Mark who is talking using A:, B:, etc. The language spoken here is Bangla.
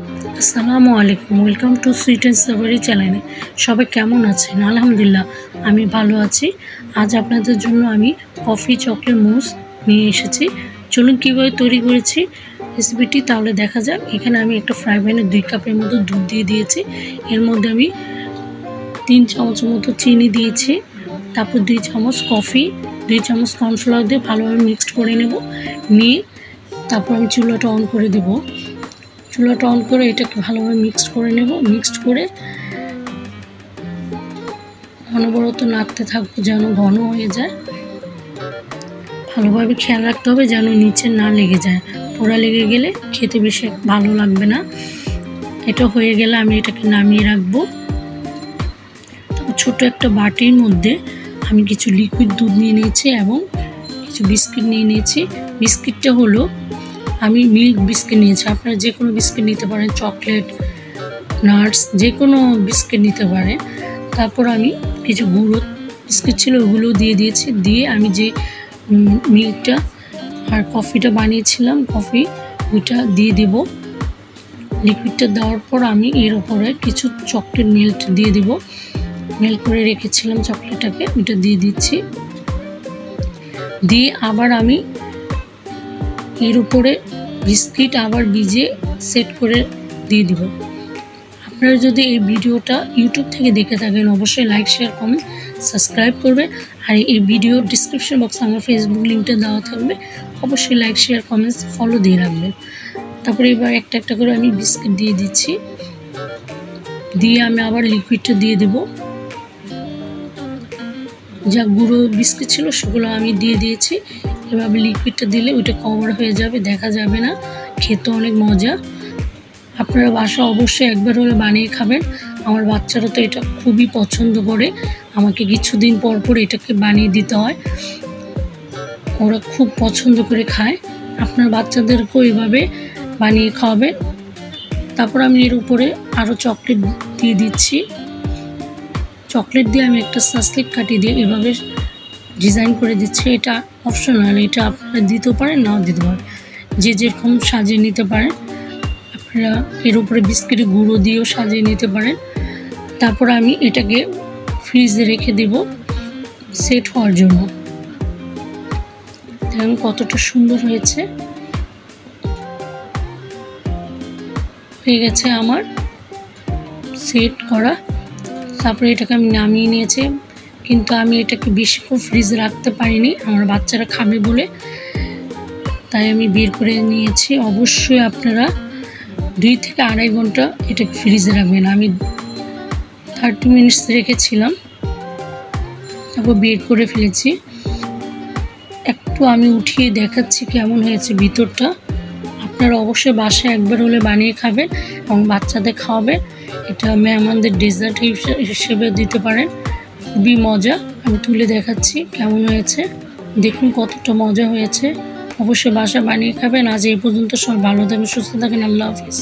A: আসসালামু আলাইকুম welcome to sweet and savoury চ্যানেলে সবাই কেমন আছেন? আলহামদুলিল্লাহ, আমি ভালো আছি। আজ আপনাদের জন্য আমি কফি চকলেট মুস নিয়ে এসেছি। চলুন কীভাবে তৈরি করেছি রেসিপিটি তাহলে দেখা যাক। এখানে আমি একটা ফ্রাই প্যানে দুই কাপের মতো দুধ দিয়ে দিয়েছি। এর মধ্যে আমি তিন চামচ মতো চিনি দিয়েছি। তারপর দুই চামচ কফি দুই চামচ কর্নফ্লাওয়ার দিয়ে ভালোভাবে মিক্সড করে নেব। নিয়ে তারপর আমি চুলাটা অন করে দেবো। চুলাটা অন করে এটাকে ভালোভাবে মিক্সড করে নেব মিক্সড করে অনবরত নাড়তে থাকব যেন ঘন হয়ে যায়। ভালোভাবে খেয়াল রাখতে হবে যেন নিচে না লেগে যায়। পোড়া লেগে গেলে খেতে বেশি ভালো লাগবে না। এটা হয়ে গেলে আমি এটাকে নামিয়ে রাখব। তারপর ছোটো একটা বাটির মধ্যে আমি কিছু লিকুইড দুধ নিয়ে নিয়েছি এবং কিছু বিস্কিট নিয়ে নিয়েছি। বিস্কিটটা হলো আমি মিল্ক বিস্কিট নিয়েছি। আপনারা যে কোনো বিস্কিট নিতে পারেন, চকলেট, নাটস, যে কোনো বিস্কিট নিতে পারেন। তারপর আমি কিছু গুঁড়ো বিস্কিট ছিল, ওগুলো দিয়ে দিয়েছি। দিয়ে আমি যে মিল্কটা আর কফিটা বানিয়েছিলাম, কফি, ওইটা দিয়ে দেব। লিকুইডটা দেওয়ার পর আমি এর উপরে কিছু চকলেট মেল্ট দিয়ে দেব। মেল্ট করে রেখেছিলাম চকলেটটাকে, ওইটা দিয়ে দিচ্ছি। দিয়ে আবার আমি এর উপরে বিস্কিট আবার ভিজে সেট করে দিয়ে দিব। আপনারা যদি এই ভিডিওটা ইউটিউব থেকে দেখে থাকেন, অবশ্যই লাইক, শেয়ার, কমেন্ট, সাবস্ক্রাইব করবে আর এই ভিডিও ডিসক্রিপশন বক্সে আমার ফেসবুক লিঙ্কটা দেওয়া থাকবে। অবশ্যই লাইক, শেয়ার, কমেন্টস ফলো দিয়ে রাখবেন। তারপরে এবার একটা একটা করে আমি বিস্কিট দিয়ে দিচ্ছি। দিয়ে আমি আবার লিকুইডটা দিয়ে দেব। যা গুঁড়ো বিস্কিট ছিল সেগুলো আমি দিয়ে দিয়েছি। এভাবে লিকুইডটা দিলে ওইটা কভার হয়ে যাবে, দেখা যাবে না। খেতে অনেক মজা। আপনারা বাসা অবশ্যই একবার হলে বানিয়ে খাবেন। আমার বাচ্চারা তো এটা খুবই পছন্দ করে। আমাকে কিছুদিন পর পর এটাকে বানিয়ে দিতে হয়। ওরা খুব পছন্দ করে খায়। আপনার বাচ্চাদেরকেও এভাবে বানিয়ে খাওয়াবেন। তারপর আমি এর উপরে আরও চকলেট দিয়ে দিচ্ছি। চকলেট দিয়ে আমি একটা সাসলিক কাটিয়ে দিয়ে এভাবে ডিজাইন করে দিচ্ছে, এটা অপশনাল এটা আপনারা দিতেও পারেন, নাও দিতে পারেন। যে যেরকম সাজিয়ে নিতে পারেন, আপনারা এর উপরে বিস্কিটের গুঁড়ো দিয়েও সাজিয়ে নিতে পারেন। তারপর আমি এটাকে ফ্রিজে রেখে দেব সেট হওয়ার জন্য। দেখুন কতটা সুন্দর হয়েছে। হয়ে গেছে আমার সেট করা। তারপরে এটাকে আমি নামিয়ে নিয়েছি। কিন্তু আমি এটাকে বেশিক্ষণ ফ্রিজে রাখতে পারিনি। আমার বাচ্চারা খাবে বলে। তাই আমি বের করে নিয়েছি। অবশ্যই আপনারা দুই থেকে আড়াই ঘণ্টা এটাকে ফ্রিজে রাখবেন। আমি থার্টি মিনিটস রেখেছিলাম। তারপর বের করে ফেলেছি। একটু আমি উঠিয়ে দেখাচ্ছি কেমন হয়েছে ভিতরটা। আপনারা অবশ্যই বাসায় একবার হলে বানিয়ে খাবেন এবং বাচ্চাদের খাওয়াবেন এটা মেহমানদের ডেজার্ট হিসেবে দিতে পারেন। খুবই মজা। আমি তুলে দেখাচ্ছি কেমন হয়েছে। দেখুন কতটা মজা হয়েছে। অবশ্যই বাসা বানিয়ে খাবেন। আজ এই পর্যন্ত সবাই ভালো থাকবেন, সুস্থ থাকেন আল্লাহ হাফিজ।